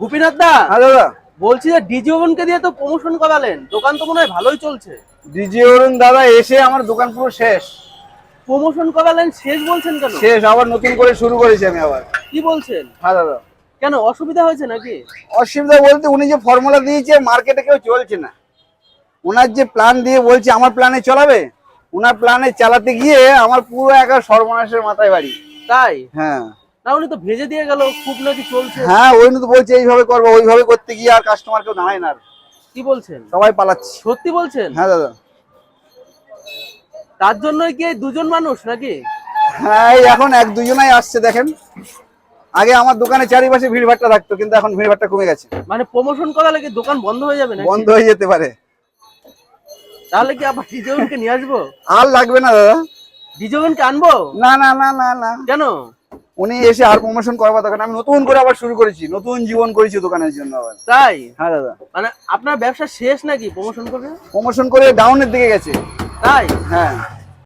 গোপীনাথ দা হ্যাঁ দাদা। বলছি যে ডিজি ওভেনকে দিয়ে তো প্রমোশন করালেন। দোকান তো মনে হয় ভালোই চলছে। ডিজি অরুণ দাদা এসে আমার দোকান পুরো শেষ। প্রমোশন করালেন শেষ বলছেন কেন? শেষ আবার নতুন করে শুরু করেছি আমি আবার। কি বলছেন? হ্যাঁ দাদা। কেন অসুবিধা হয়েছে নাকি? অসুবিধা বলতে উনি যে ফর্মুলা দিয়েছে মার্কেটে কেউ চলছে না। ওনার যে প্ল্যান দিয়ে বলছে আমার প্ল্যানে চলাবে? ওনার প্ল্যানে চালাতে গিয়ে আমার পুরো একা সর্বনাশের মাথায় বাড়ি। তাই? হ্যাঁ। না উনি তো ভেজে দিয়ে গেল খুব নাকি চলছে। হ্যাঁ ওই তো বলছে এইভাবে করব ওইভাবে করতে গিয়ে আর কাস্টমার কেউ দাঁড়ায় না। কি বলছেন? সবাই পালাচ্ছে। সত্যি বলছেন? হ্যাঁ দাদা। তার জন্যই কি দুজন মানুষ নাকি? হ্যাঁ এখন এক দুজনাই আসছে দেখেন। আগে আমার দোকানে চারিপাশে ভিড় ভাট্টা থাকতো কিন্তু এখন ভিড় ভাট্টা কমে গেছে। মানে প্রমোশন করালে কি দোকান বন্ধ হয়ে যাবে না বন্ধ হয়ে যেতে পারে। তাহলে কি আবার ডিজি নিয়ে আসব? আর লাগবে না দাদা। ডিজি ওভেনকে আনব? না না না না না। কেন? উনি এসে আর প্রমোশন করবার দোকান আমি নতুন করে আবার শুরু করেছি নতুন জীবন করেছি দোকানের জন্য আবার। তাই? হ্যাঁ দাদা। মানে আপনার ব্যবসা শেষ নাকি? প্রমোশন করে প্রমোশন করে ডাউনের দিকে গেছে। তাই? হ্যাঁ।